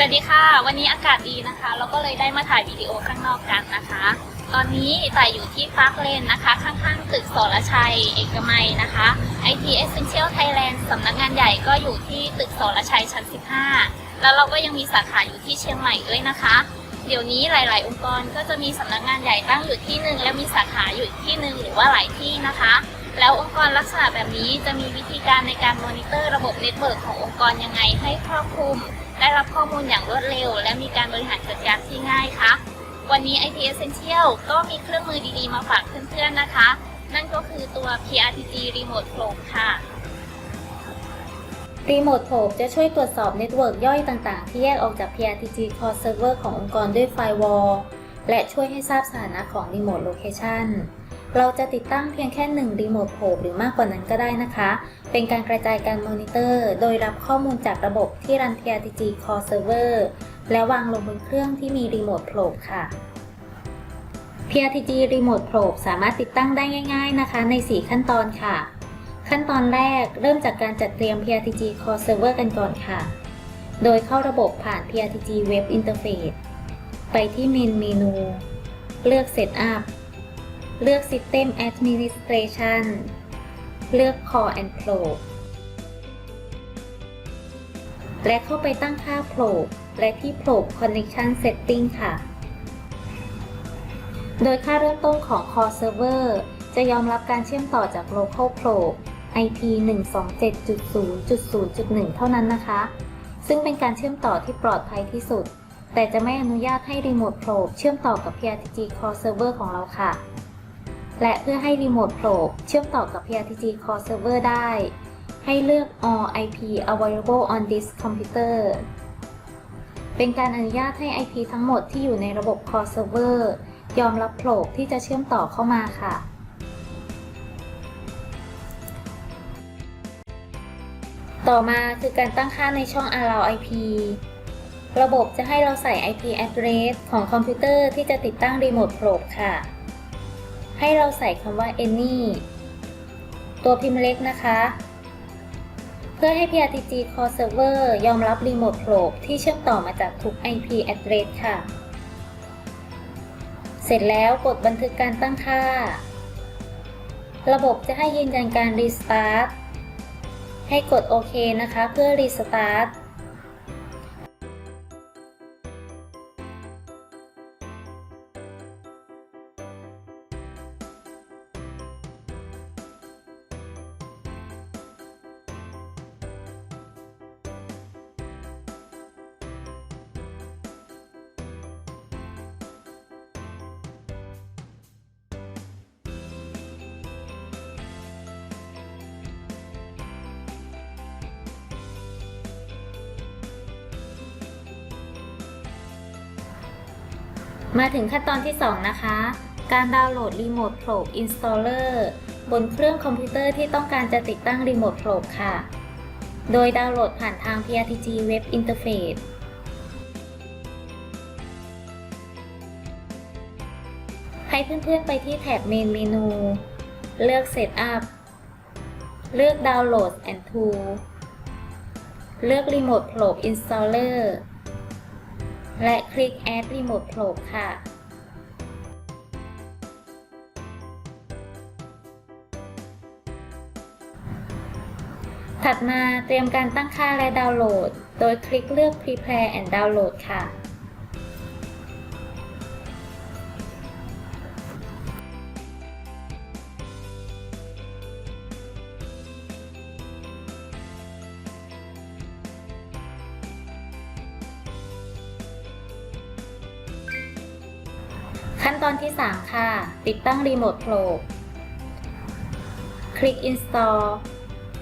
สวัสดีค่ะ วันนี้อากาศดีนะคะ เราก็เลยได้มาถ่ายวิดีโอข้างนอกกันนะคะ ตอนนี้แต่ายอยู่ที่พาร์คเลนนะคะ ข้างๆตึกสรชัย เอกมัยนะคะ IT Essential Thailand สำนักงานใหญ่ก็อยู่ที่ตึกสรชัยชั้น 15 แล้วเราก็ยังมีสาขาอยู่ที่เชียงใหม่ด้วยนะคะ เดี๋ยวนี้หลาย ๆ องค์กรก็จะมีสำนักงานใหญ่ตั้งอยู่ที่หนึ่งและมีสาขาอยู่อีกที่หนึ่งหรือว่าหลายที่นะคะ แล้วองค์กรลักษณะแบบนี้จะมีวิธีการในการมอนิเตอร์ระบบเน็ตเวิร์กขององค์กรยังไงให้ครอบคลุม ได้รับข้อมูลอย่างรวดเร็ว และมีการบริหารจัดการที่ง่ายค่ะ วันนี้ IT Essential ก็มีเครื่องมือดีๆ มาฝากเพื่อนๆนะคะ นั่นก็คือตัว PRTG Remote Probe ค่ะ Remote Probe จะช่วยตรวจสอบเน็ตเวิร์กย่อยต่างๆ ที่แยกออกจาก PRTG Core Server ขององค์กรด้วย Firewall และช่วยให้ทราบสถานะของ Remote Location เราจะติดตั้งเพียงแค่1 Remote Probe หรือมากกว่านั้นก็ได้นะคะ เป็นการกระจายการมอนิเตอร์ โดยรับข้อมูลจากระบบที่รัน PRTG Core Server และวางลงบนเครื่องที่มี Remote Probe ค่ะ PRTG Remote Probe สามารถติดตั้งได้ง่ายๆนะคะ ใน 4 ขั้นตอนค่ะ ขั้นตอนแรกเริ่มจากการจัดเตรียม PRTG Core Server กันก่อนค่ะ โดยเข้าระบบผ่าน PRTG Web Interface ไปที่เมนเมนู เลือก Setup เลือก System Administration เลือก Core and Probe และเข้าไปตั้งค่า Probe และที่ Probe Connection Setting ค่ะ โดยค่าเริ่มต้นของ Core Server จะยอมรับการเชื่อมต่อจาก Local Probe IP 127.0.0.1 เท่านั้นนะคะ ซึ่งเป็นการเชื่อมต่อที่ปลอดภัยที่สุด แต่จะไม่อนุญาตให้ Remote Probe เชื่อมต่อกับ PRTG Core Server ของเราค่ะ และเพื่อให้ Remote Probe เชื่อมต่อกับ PRTG Core Server ได้ ให้เลือก All IP Available on this computer เป็นการอนุญาตให้ IP ทั้งหมดที่อยู่ในระบบ Core Server ยอมรับโผลที่จะเชื่อมต่อเข้ามาค่ะ ต่อมาคือการตั้งค่าในช่อง allow IP ระบบจะให้เราใส่ IP address ของคอมพิวเตอร์ที่จะติดตั้ง Remote Probe ค่ะ ให้เราใส่คำว่า any ตัวพิมพ์เล็กนะคะ เพื่อให้ PRTG Core Server ยอมรับ Remote Probe ที่เชื่อมต่อมาจากทุก IP address ค่ะ เสร็จแล้วกดบันทึกการตั้งค่า ระบบจะให้ยืนยันการ Restart ให้กดโอเคนะคะ เพื่อ Restart มาถึงขั้นตอนที่ 2 นะคะ การดาวน์โหลด Remote Probe Installer บนเครื่องคอมพิวเตอร์ที่ต้องการจะติดตั้ง Remote Probe ค่ะ โดยดาวน์โหลดผ่านทาง PRTG Web Interface ให้เพื่อนๆไปที่แท็บ Main Menu เลือก Setup เลือก Download and Tool เลือก Remote Probe Installer และคลิก Add Remote Probe ค่ะ ถัดมาเตรียมการตั้งค่าและดาวน์โหลด โดยคลิกเลือก Prepare and Download ค่ะ ขั้นตอนที่ 3 ค่ะ ติดตั้งรีโมทโพรบคลิก Install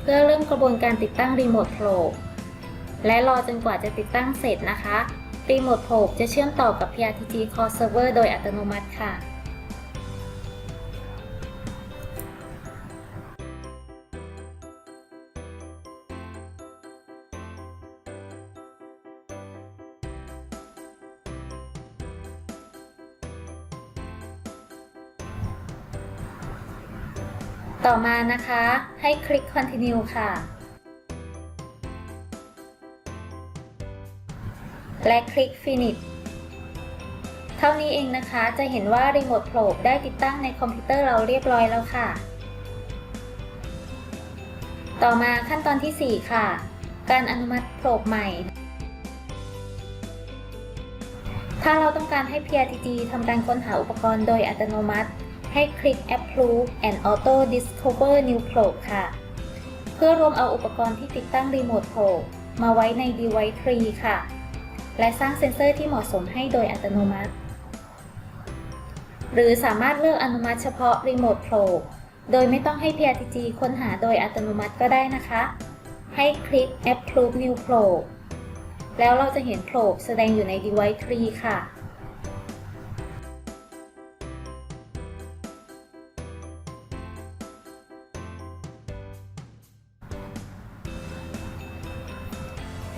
เพื่อเริ่มกระบวนการติดตั้งรีโมทโพรบและรอจนกว่าจะติดตั้งเสร็จนะคะ รีโมทโพรบจะเชื่อมต่อกับ PRTG Core Server โดยอัตโนมัติค่ะ ต่อมานะคะ ให้คลิก continue ค่ะ และคลิก Finish เท่านี้เองนะคะ จะเห็นว่า Remote Probe ได้ติดตั้งในคอมพิวเตอร์เราเรียบร้อยแล้วค่ะ ต่อมาขั้นตอนที่ 4 ค่ะ การอนุมัติโปรบใหม่ ถ้าเราต้องการให้ PRTG ทำการค้นหาอุปกรณ์โดยอัตโนมัติ ให้คลิก Approve and Auto Discover New Probe ค่ะ เพื่อรวมเอาอุปกรณ์ที่ติดตั้ง Remote Probe มาไว้ใน Device Tree ค่ะ และสร้างเซ็นเซอร์ที่เหมาะสมให้โดยอัตโนมัติ หรือสามารถเลือกอนุมัติเฉพาะ Remote Probe โดยไม่ต้องให้ PRTG ค้นหาโดยอัตโนมัติก็ได้นะคะ ให้คลิก Approve New Probe แล้วเราจะเห็น Probe แสดงอยู่ใน Device Tree ค่ะ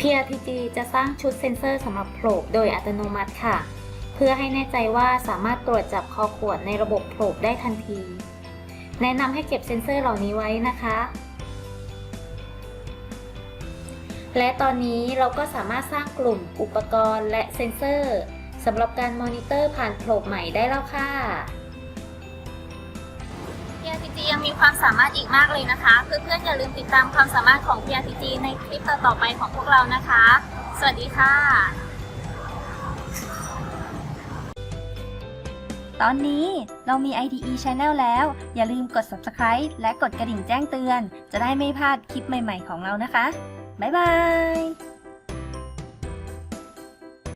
PRTG จะสร้างชุดเซ็นเซอร์สำหรับโผล่โดยอัตโนมัติค่ะ เพื่อให้แน่ใจว่าสามารถตรวจจับคอขวดในระบบโผล่ได้ทันที แนะนำให้เก็บเซ็นเซอร์เหล่านี้ไว้นะคะ และตอนนี้เราก็สามารถสร้างกลุ่มอุปกรณ์และเซ็นเซอร์สำหรับการมอนิเตอร์ผ่านโผล่ใหม่ได้แล้วค่ะ PRTG ยังมีความสามารถอีกมากเลยนะคะ เพื่อนๆอย่าลืมติดตามความสามารถของ PRTG ในคลิปต่อๆไปของพวกเรานะคะ สวัสดีค่ะ ตอนนี้เรามี IDE Channel แล้ว อย่าลืมกด Subscribe และกดกระดิ่งแจ้งเตือน จะได้ไม่พลาดคลิปใหม่ๆของเรานะคะ บ๊ายบาย